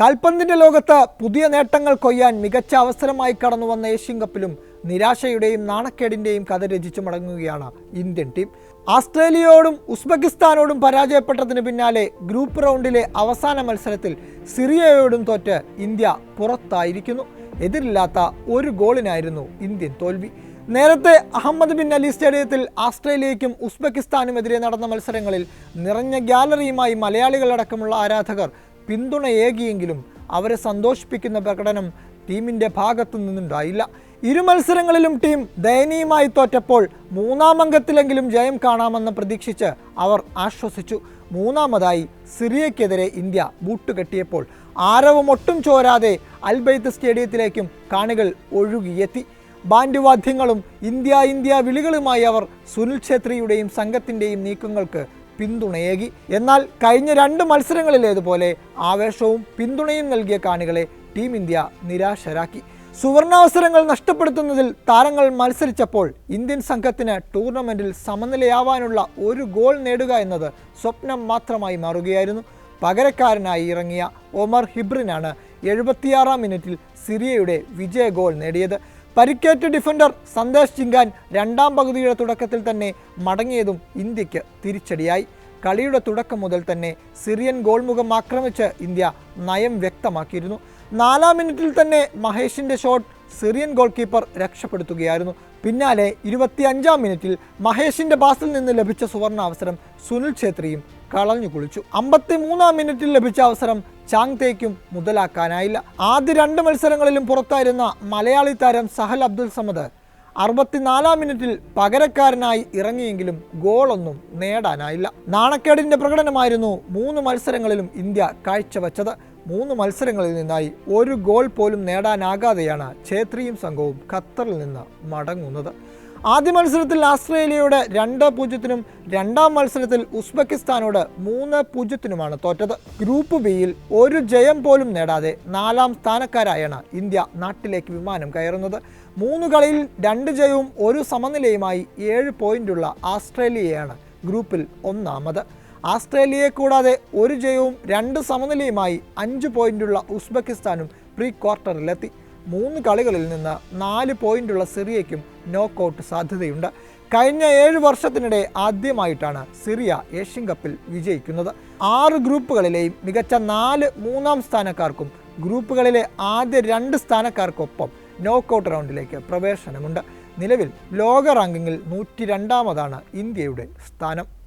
കാൽപന്തിന്റെ ലോകത്ത് പുതിയ നേട്ടങ്ങൾ കൊയ്യാൻ മികച്ച അവസരമായി കടന്നു വന്ന ഏഷ്യൻ കപ്പിലും നിരാശയുടെയും നാണക്കേടിന്റെയും കഥ രചിച്ചു മടങ്ങുകയാണ് ഇന്ത്യൻ ടീം. ആസ്ട്രേലിയയോടും ഉസ്ബെക്കിസ്ഥാനോടും പരാജയപ്പെട്ടതിന് പിന്നാലെ ഗ്രൂപ്പ് റൗണ്ടിലെ അവസാന മത്സരത്തിൽ സിറിയയോടും തോറ്റ് ഇന്ത്യ പുറത്തായിരിക്കുന്നു. എതിരില്ലാത്ത ഒരു ഗോളിനായിരുന്നു ഇന്ത്യൻ തോൽവി. നേരത്തെ അഹമ്മദ് ബിൻ അലി സ്റ്റേഡിയത്തിൽ ആസ്ട്രേലിയയ്ക്കും ഉസ്ബെക്കിസ്ഥാനുമെതിരെ നടന്ന മത്സരങ്ങളിൽ നിറഞ്ഞ ഗ്യാലറിയുമായി മലയാളികളടക്കമുള്ള ആരാധകർ പിന്തുണയേകിയെങ്കിലും അവരെ സന്തോഷിപ്പിക്കുന്ന പ്രകടനം ടീമിന്റെ ഭാഗത്തു നിന്നുണ്ടായില്ല. ഇരു മത്സരങ്ങളിലും ടീം ദയനീയമായി തോറ്റപ്പോൾ മൂന്നാം അംഗത്തിലെങ്കിലും ജയം കാണാമെന്ന് പ്രതീക്ഷിച്ച് അവർ ആശ്വസിച്ചു. മൂന്നാമതായി സിറിയയ്ക്കെതിരെ ഇന്ത്യ ബൂട്ടുകെട്ടിയപ്പോൾ ആരവം ഒട്ടും ചോരാതെ അൽബൈത്ത് സ്റ്റേഡിയത്തിലേക്കും കാണികൾ ഒഴുകിയെത്തി. ബാൻഡുവാദ്യങ്ങളും ഇന്ത്യ ഇന്ത്യ വിളികളുമായി അവർ സുനിൽ ഛേത്രിയുടെയും സംഘത്തിന്റെയും നീക്കങ്ങൾക്ക് പിന്തുണയേകി. എന്നാൽ കഴിഞ്ഞ രണ്ട് മത്സരങ്ങളിലേതുപോലെ ആവേശവും പിന്തുണയും നൽകിയ കാണികളെ ടീം ഇന്ത്യ നിരാശരാക്കി. സുവർണാവസരങ്ങൾ നഷ്ടപ്പെടുത്തുന്നതിൽ താരങ്ങൾ മത്സരിച്ചപ്പോൾ ഇന്ത്യൻ സംഘത്തിന് ടൂർണമെന്റിൽ സമനിലയാവാനുള്ള ഒരു ഗോൾ നേടുക എന്നത് സ്വപ്നം മാത്രമായി മാറുകയായിരുന്നു. പകരക്കാരനായി ഇറങ്ങിയ ഒമർ ഹിബ്രിനാണ് എഴുപത്തിയാറാം മിനിറ്റിൽ സിറിയയുടെ വിജയ ഗോൾ നേടിയത്. പരിക്കേറ്റ ഡിഫൻഡർ സന്ദേശ് ചിങ്കാൻ രണ്ടാം പകുതിയുടെ തുടക്കത്തിൽ തന്നെ മടങ്ങിയതും ഇന്ത്യയ്ക്ക് തിരിച്ചടിയായി. കളിയുടെ തുടക്കം മുതൽ തന്നെ സിറിയൻ ഗോൾമുഖം ആക്രമിച്ച് ഇന്ത്യ നയം വ്യക്തമാക്കിയിരുന്നു. നാലാം മിനിറ്റിൽ തന്നെ മഹേഷിന്റെ ഷോട്ട് സിറിയൻ ഗോൾ കീപ്പർ രക്ഷപ്പെടുത്തുകയായിരുന്നു. പിന്നാലെ ഇരുപത്തിയഞ്ചാം മിനിറ്റിൽ മഹേഷിന്റെ പാസിൽ നിന്ന് ലഭിച്ച സുവർണ അവസരം സുനിൽ ഛേത്രിയും കളഞ്ഞു കുളിച്ചു അമ്പത്തി മൂന്നാം മിനിറ്റിൽ ലഭിച്ച അവസരം ചാങ് തേക്കും മുതലാക്കാനായില്ല. ആദ്യ രണ്ട് മത്സരങ്ങളിലും പുറത്തായിരുന്ന മലയാളി താരം സഹൽ അബ്ദുൽ സമദ് അറുപത്തിനാലാം മിനിറ്റിൽ പകരക്കാരനായി ഇറങ്ങിയെങ്കിലും ഗോളൊന്നും നേടാനായില്ല. നാണക്കേടിന്റെ പ്രകടനമായിരുന്നു മൂന്ന് മത്സരങ്ങളിലും ഇന്ത്യ കാഴ്ചവെച്ചത്. മൂന്ന് മത്സരങ്ങളിൽ നിന്നായി ഒരു ഗോൾ പോലും നേടാനാകാതെയാണ് ഛേത്രിയും സംഘവും ഖത്തറിൽ നിന്ന് മടങ്ങുന്നത്. ആദ്യ മത്സരത്തിൽ ആസ്ട്രേലിയയോട് രണ്ട് പൂജ്യത്തിനും രണ്ടാം മത്സരത്തിൽ ഉസ്ബെക്കിസ്ഥാനോട് മൂന്ന് പൂജ്യത്തിനുമാണ് തോറ്റത്. ഗ്രൂപ്പ് ബിയിൽ ഒരു ജയം പോലും നേടാതെ നാലാം സ്ഥാനക്കാരായാണ് ഇന്ത്യ നാട്ടിലേക്ക് വിമാനം കയറുന്നത്. മൂന്ന് കളിയിൽ രണ്ട് ജയവും ഒരു സമനിലയുമായി ഏഴ് പോയിന്റുള്ള ആസ്ട്രേലിയയാണ് ഗ്രൂപ്പിൽ ഒന്നാമത്. ആസ്ട്രേലിയയെ കൂടാതെ ഒരു ജയവും രണ്ട് സമനിലയുമായി അഞ്ച് പോയിന്റുള്ള ഉസ്ബെക്കിസ്ഥാനും പ്രീ ക്വാർട്ടറിലെത്തി മൂന്ന് കളികളിൽ നിന്ന് നാല് പോയിന്റുള്ള സിറിയയ്ക്കും നോക്കൌട്ട് സാധ്യതയുണ്ട്. കഴിഞ്ഞ ഏഴ് വർഷത്തിനിടെ ആദ്യമായിട്ടാണ് സിറിയ ഏഷ്യൻ കപ്പിൽ വിജയിക്കുന്നത്. ആറ് ഗ്രൂപ്പുകളിലെയും മികച്ച നാല് മൂന്നാം സ്ഥാനക്കാർക്കും ഗ്രൂപ്പുകളിലെ ആദ്യ രണ്ട് സ്ഥാനക്കാർക്കൊപ്പം നോക്കൌട്ട് റൗണ്ടിലേക്ക് പ്രവേശനമുണ്ട്. നിലവിൽ ലോക റാങ്കിങ്ങിൽ നൂറ്റി രണ്ടാമതാണ് ഇന്ത്യയുടെ സ്ഥാനം.